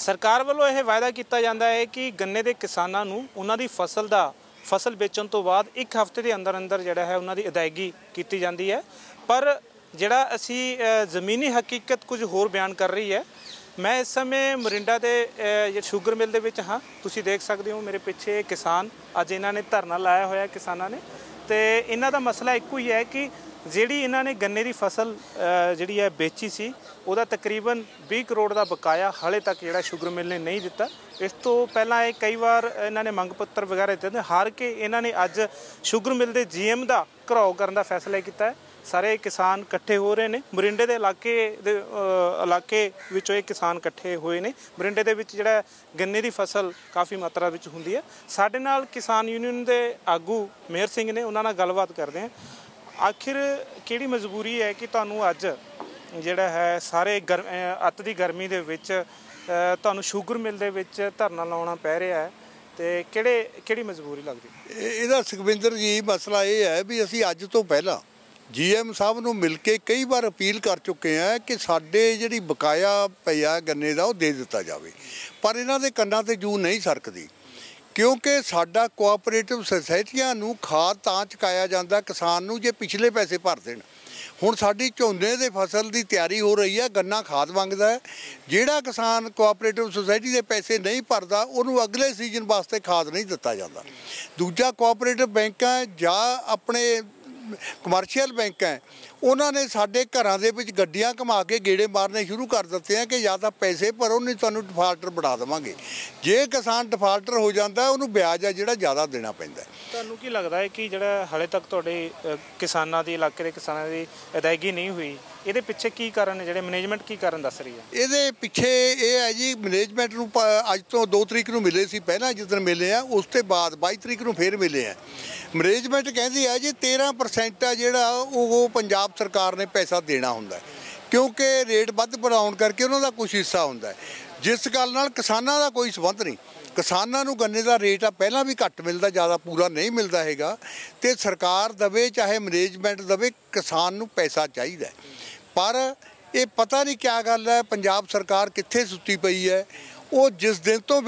ਸਰਕਾਰ ਵੱਲੋਂ ਇਹ ਵਾਅਦਾ ਕੀਤਾ ਜਾਂਦਾ ਹੈ ਕਿ ਗੰਨੇ ਦੇ ਕਿਸਾਨਾਂ ਨੂੰ ਉਹਨਾਂ ਦੀ ਫਸਲ ਦਾ, ਫਸਲ ਵੇਚਣ ਤੋਂ ਬਾਅਦ ਇੱਕ ਹਫ਼ਤੇ ਦੇ ਅੰਦਰ ਅੰਦਰ ਜਿਹੜਾ ਹੈ ਉਹਨਾਂ ਦੀ ਅਦਾਇਗੀ ਕੀਤੀ ਜਾਂਦੀ ਹੈ। ਪਰ ਜਿਹੜਾ ਅਸੀਂ ਜ਼ਮੀਨੀ ਹਕੀਕਤ ਕੁਝ ਹੋਰ ਬਿਆਨ ਕਰ ਰਹੀ ਹੈ, ਮੈਂ ਇਸ ਸਮੇਂ ਮੋਰਿੰਡਾ ਦੇ ਸ਼ੂਗਰ ਮਿਲ ਦੇ ਵਿੱਚ ਹਾਂ। ਤੁਸੀਂ ਦੇਖ ਸਕਦੇ ਹੋ ਮੇਰੇ ਪਿੱਛੇ ਕਿਸਾਨ, ਅੱਜ ਇਹਨਾਂ ਨੇ ਧਰਨਾ ਲਾਇਆ ਹੋਇਆ ਕਿਸਾਨਾਂ ਨੇ। ਤੇ ਇਹਨਾਂ ਦਾ ਮਸਲਾ ਇੱਕੋ ਹੀ ਹੈ ਕਿ ਜਿਹੜੀ ਇਹਨਾਂ ਨੇ ਗੰਨੇ ਦੀ ਫਸਲ ਜਿਹੜੀ ਹੈ ਵੇਚੀ ਸੀ, ਉਹਦਾ ਤਕਰੀਬਨ 20 ਕਰੋੜ ਦਾ ਬਕਾਇਆ ਹਾਲੇ ਤੱਕ ਜਿਹੜਾ ਸ਼ੂਗਰ ਮਿਲ ਨੇ ਨਹੀਂ ਦਿੱਤਾ। ਇਸ ਤੋਂ ਪਹਿਲਾਂ ਇਹ ਕਈ ਵਾਰ ਇਹਨਾਂ ਨੇ ਮੰਗ ਪੱਤਰ ਵਗੈਰਾ ਦਿੱਤੇ ਨੇ। ਹਾਰ ਕੇ ਇਹਨਾਂ ਨੇ ਅੱਜ ਸ਼ੂਗਰ ਮਿਲ ਦੇ ਜੀਐਮ ਦਾ ਘਰਾਓ ਕਰਨ ਦਾ ਫੈਸਲਾ ਕੀਤਾ ਹੈ। ਸਾਰੇ ਕਿਸਾਨ ਇਕੱਠੇ ਹੋ ਰਹੇ ਨੇ। ਮਰਿੰਡੇ ਦੇ ਇਲਾਕੇ ਦੇ ਇਲਾਕੇ ਵਿੱਚੋਂ ਇਹ ਕਿਸਾਨ ਇਕੱਠੇ ਹੋਏ ਨੇ। ਮਰਿੰਡੇ ਦੇ ਵਿੱਚ ਜਿਹੜਾ ਗੰਨੇ ਦੀ ਫਸਲ ਕਾਫੀ ਮਾਤਰਾ ਵਿੱਚ ਹੁੰਦੀ ਹੈ। ਸਾਡੇ ਨਾਲ ਕਿਸਾਨ ਯੂਨੀਅਨ ਦੇ ਆਗੂ ਮੇਹਰ ਸਿੰਘ ਨੇ, ਉਹਨਾਂ ਨਾਲ ਗੱਲਬਾਤ ਕਰਦੇ ਹਾਂ। ਆਖਿਰ ਕਿਹੜੀ ਮਜਬੂਰੀ ਹੈ ਕਿ ਤੁਹਾਨੂੰ ਅੱਜ ਜਿਹੜਾ ਹੈ ਸਾਰੇ ਗਰ- ਅੱਤ ਦੀ ਗਰਮੀ ਦੇ ਵਿੱਚ ਤੁਹਾਨੂੰ ਸ਼ੂਗਰ ਮਿਲ ਦੇ ਵਿੱਚ ਧਰਨਾ ਲਾਉਣਾ ਪੈ ਰਿਹਾ ਹੈ ਤੇ ਕਿਹੜੇ ਕਿਹੜੀ ਮਜਬੂਰੀ ਲੱਗਦੀ? ਇਹਦਾ ਸੁਖਵਿੰਦਰ ਜੀ, ਮਸਲਾ ਇਹ ਹੈ ਵੀ ਅਸੀਂ ਅੱਜ ਤੋਂ ਪਹਿਲਾਂ ਜੀਐਮ ਸਾਹਿਬ ਨੂੰ ਮਿਲ ਕੇ ਕਈ ਵਾਰ ਅਪੀਲ ਕਰ ਚੁੱਕੇ ਆ ਕਿ ਸਾਡੇ ਜਿਹੜੀ ਬਕਾਇਆ ਪਿਆ ਗੰਨੇ ਦਾ ਉਹ ਦੇ ਦਿੱਤਾ ਜਾਵੇ। ਪਰ ਇਹਨਾਂ ਦੇ ਕੰਨਾਂ ਤੇ ਜੂ ਨਹੀਂ ਸਰਕਦੀ। ਕਿਉਂਕਿ ਸਾਡਾ ਕੋਆਪਰੇਟਿਵ ਸੁਸਾਇਟੀਆਂ ਨੂੰ ਖਾਦ ਤਾਂ ਚੁਕਾਇਆ ਜਾਂਦਾ, ਕਿਸਾਨ ਨੂੰ ਜੇ ਪਿਛਲੇ ਪੈਸੇ ਭਰ ਦੇਣ। ਹੁਣ ਸਾਡੀ ਝੋਨੇ ਦੇ ਫਸਲ ਦੀ ਤਿਆਰੀ ਹੋ ਰਹੀ ਹੈ, ਗੰਨਾ ਖਾਦ ਮੰਗਦਾ ਹੈ। ਜਿਹੜਾ ਕਿਸਾਨ ਕੋਆਪਰੇਟਿਵ ਸੁਸਾਇਟੀ ਦੇ ਪੈਸੇ ਨਹੀਂ ਭਰਦਾ, ਉਹਨੂੰ ਅਗਲੇ ਸੀਜ਼ਨ ਵਾਸਤੇ ਖਾਦ ਨਹੀਂ ਦਿੱਤਾ ਜਾਂਦਾ। ਦੂਜਾ ਕੋਆਪਰੇਟਿਵ ਬੈਂਕਾਂ ਜਾਂ ਆਪਣੇ ਕਮਰਸ਼ੀਅਲ ਬੈਂਕ ਹੈ, ਉਹਨਾਂ ਨੇ ਸਾਡੇ ਘਰਾਂ ਦੇ ਵਿੱਚ ਗੱਡੀਆਂ ਘੁਮਾ ਕੇ ਗੇੜੇ ਮਾਰਨੇ ਸ਼ੁਰੂ ਕਰ ਦਿੱਤੇ ਆ ਕਿ ਜਾਂ ਤਾਂ ਪੈਸੇ ਭਰੋ, ਨਹੀਂ ਤੁਹਾਨੂੰ ਡਿਫਾਲਟਰ ਬਣਾ ਦੇਵਾਂਗੇ। ਜੇ ਕਿਸਾਨ ਡਿਫਾਲਟਰ ਹੋ ਜਾਂਦਾ, ਉਹਨੂੰ ਵਿਆਜ ਆ ਜਿਹੜਾ ਜ਼ਿਆਦਾ ਦੇਣਾ ਪੈਂਦਾ। ਤੁਹਾਨੂੰ ਕੀ ਲੱਗਦਾ ਹੈ ਕਿ ਜਿਹੜਾ ਹਾਲੇ ਤੱਕ ਤੁਹਾਡੇ ਕਿਸਾਨਾਂ ਦੇ, ਇਲਾਕੇ ਦੇ ਕਿਸਾਨਾਂ ਦੀ ਅਦਾਇਗੀ ਨਹੀਂ ਹੋਈ? ਇਹਦੇ ਪਿੱਛੇ ਕੀ ਕਾਰਨ ਨੇ ਜਿਹੜੇ ਮੈਨੇਜਮੈਂਟ ਕੀ ਕਾਰਨ ਦੱਸ ਰਹੀ ਹੈ ਇਹਦੇ ਪਿੱਛੇ ਇਹ ਹੈ ਜੀ ਮੈਨੇਜਮੈਂਟ ਨੂੰ ਪ- ਅੱਜ ਤੋਂ 2 ਤਰੀਕ ਨੂੰ ਮਿਲੇ ਸੀ ਪਹਿਲਾਂ ਜਿੱਦਣ ਮਿਲੇ ਆ, ਉਸ ਤੋਂ ਬਾਅਦ 22 ਤਰੀਕ ਨੂੰ ਫੇਰ ਮਿਲੇ ਆ ਮੈਨੇਜਮੈਂਟ ਕਹਿੰਦੀ ਆ ਜੀ 13% ਆ ਜਿਹੜਾ ਉਹ ਪੰਜਾਬ ਸਰਕਾਰ ਨੇ ਪੈਸਾ ਦੇਣਾ ਹੁੰਦਾ ਹੈ। ਕਿਉਂਕਿ ਰੇਟ ਵੱਧ ਬਣਾਉਣ ਕਰਕੇ ਉਹਨਾਂ ਦਾ ਕੁਝ ਹਿੱਸਾ ਹੁੰਦਾ ਹੈ। ਜਿਸ ਗੱਲ ਨਾਲ ਕਿਸਾਨਾਂ ਦਾ ਕੋਈ ਸੰਬੰਧ ਨਹੀਂ ਕਿਸਾਨਾਂ ਨੂੰ ਗੰਨੇ ਦਾ ਰੇਟ ਆ, ਪਹਿਲਾਂ ਵੀ ਘੱਟ ਮਿਲਦਾ, ਜ਼ਿਆਦਾ ਪੂਰਾ ਨਹੀਂ ਮਿਲਦਾ ਹੈਗਾ ਤੇ ਸਰਕਾਰ ਦਵੇ, ਚਾਹੇ ਮੈਨੇਜਮੈਂਟ ਦਵੇ, ਕਿਸਾਨ ਨੂੰ ਪੈਸਾ ਚਾਹੀਦਾ ਹੈ। ਪਰ ਇਹ ਪਤਾ ਨਹੀਂ ਕਿਆ ਗੱਲ ਹੈ, ਪੰਜਾਬ ਸਰਕਾਰ ਕਿੱਥੇ ਸੁੱਤੀ ਪਈ ਹੈ। ਉਹ ਜਿਸ ਦਿਨ ਤੋਂ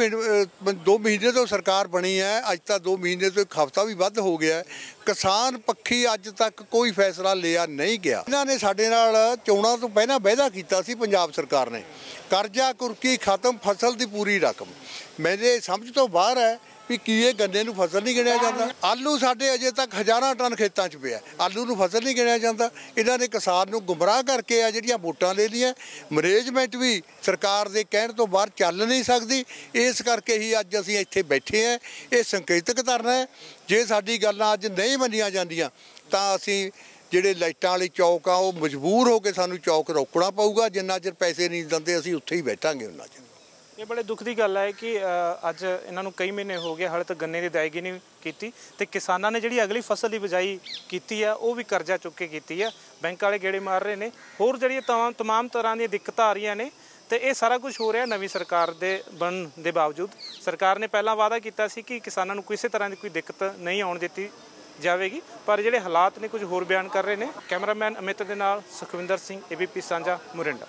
2 ਮਹੀਨੇ ਤੋਂ ਸਰਕਾਰ ਬਣੀ ਹੈ, ਅੱਜ ਤਾਂ 2 ਮਹੀਨੇ ਤੋਂ ਇੱਕ ਹਫ਼ਤਾ ਵੀ ਵੱਧ ਹੋ ਗਿਆ ਕਿਸਾਨ ਪੱਖੀ ਅੱਜ ਤੱਕ ਕੋਈ ਫੈਸਲਾ ਲਿਆ ਨਹੀਂ ਗਿਆ। ਇਹਨਾਂ ਨੇ ਸਾਡੇ ਨਾਲ ਚੋਣਾਂ ਤੋਂ ਪਹਿਲਾਂ ਵਾਅਦਾ ਕੀਤਾ ਸੀ ਪੰਜਾਬ ਸਰਕਾਰ ਨੇ। ਕਰਜ਼ਾ, ਕੁਰਕੀ ਖਤਮ, ਫਸਲ ਦੀ ਪੂਰੀ ਰਕਮ। ਮੇਰੇ ਸਮਝ ਤੋਂ ਬਾਹਰ ਹੈ ਵੀ ਕੀ ਇਹ ਗੰਨੇ ਨੂੰ ਫਸਲ ਨਹੀਂ ਗਿਣਿਆ ਜਾਂਦਾ? ਆਲੂ ਸਾਡੇ ਅਜੇ ਤੱਕ ਹਜ਼ਾਰਾਂ ਟਨ ਖੇਤਾਂ 'ਚ ਪਿਆ। ਆਲੂ ਨੂੰ ਫਸਲ ਨਹੀਂ ਗਿਣਿਆ ਜਾਂਦਾ। ਇਹਨਾਂ ਨੇ ਕਿਸਾਨ ਨੂੰ ਗੁੰਮਰਾਹ ਕਰਕੇ ਆ ਜਿਹੜੀਆਂ ਵੋਟਾਂ ਲੈ ਲਈਆਂ। ਮੈਨੇਜਮੈਂਟ ਵੀ ਸਰਕਾਰ ਦੇ ਕਹਿਣ ਤੋਂ ਬਾਹਰ ਚੱਲ ਨਹੀਂ ਸਕਦੀ। ਇਸ ਕਰਕੇ ਹੀ ਅੱਜ ਅਸੀਂ ਇੱਥੇ ਬੈਠੇ ਆ ਇਹ ਸੰਕੇਤਕ ਧਰਨਾ ਹੈ। ਜੇ ਸਾਡੀ ਗੱਲਾਂ ਅੱਜ ਨਹੀਂ ਮੰਨੀਆਂ ਜਾਂਦੀਆਂ, ਤਾਂ ਅਸੀਂ ਜਿਹੜੇ ਲਾਈਟਾਂ ਵਾਲੀ ਚੌਕ ਆ, ਉਹ ਮਜਬੂਰ ਹੋ ਕੇ ਸਾਨੂੰ ਚੌਕ ਰੋਕਣਾ ਪਊਗਾ। ਜਿੰਨਾ ਚਿਰ ਪੈਸੇ ਨਹੀਂ ਦਿੰਦੇ, ਅਸੀਂ ਉੱਥੇ ਹੀ ਬੈਠਾਂਗੇ ਉਹਨਾਂ ਚਿਰ। ਇਹ ਬੜੇ ਦੁੱਖ ਦੀ ਗੱਲ ਹੈ ਕਿ ਅੱਜ ਇਹਨਾਂ ਨੂੰ ਕਈ ਮਹੀਨੇ ਹੋ ਗਏ, ਹਾਲੇ ਤੱਕ ਗੰਨੇ ਦੀ ਅਦਾਇਗੀ ਨਹੀਂ ਕੀਤੀ ਤੇ ਕਿਸਾਨਾਂ ਨੇ ਜਿਹੜੀ ਅਗਲੀ ਫਸਲ ਦੀ ਬਿਜਾਈ ਕੀਤੀ ਆ, ਉਹ ਵੀ ਕਰਜ਼ਾ ਚੁੱਕ ਕੇ ਕੀਤੀ ਆ। ਬੈਂਕ ਵਾਲੇ ਗੇੜੇ ਮਾਰ ਰਹੇ ਨੇ। ਹੋਰ ਜਿਹੜੀਆਂ ਤਮਾਮ ਤਮਾਮ ਤਰ੍ਹਾਂ ਦੀਆਂ ਦਿੱਕਤਾਂ ਆ ਰਹੀਆਂ ਨੇ ਤੇ ਇਹ ਸਾਰਾ ਕੁਝ ਹੋ ਰਿਹਾ ਨਵੀਂ ਸਰਕਾਰ ਦੇ ਬਣਨ ਦੇ ਬਾਵਜੂਦ। ਸਰਕਾਰ ਨੇ ਪਹਿਲਾਂ ਵਾਅਦਾ ਕੀਤਾ ਸੀ ਕਿ ਕਿਸਾਨਾਂ ਨੂੰ ਕਿਸੇ ਤਰ੍ਹਾਂ ਦੀ ਕੋਈ ਦਿੱਕਤ ਨਹੀਂ ਆਉਣ ਦਿੱਤੀ ਜਾਵੇਗੀ, ਪਰ ਜਿਹੜੇ ਹਾਲਾਤ ਨੇ ਕੁਝ ਹੋਰ ਬਿਆਨ ਕਰ ਰਹੇ ਨੇ। ਕੈਮਰਾਮੈਨ ਅਮਿਤ ਦੇ ਨਾਲ ਸੁਖਵਿੰਦਰ ਸਿੰਘ ਏਬੀਪੀ ਸਾਂਝਾ, ਮੁਰਿੰਡਾ।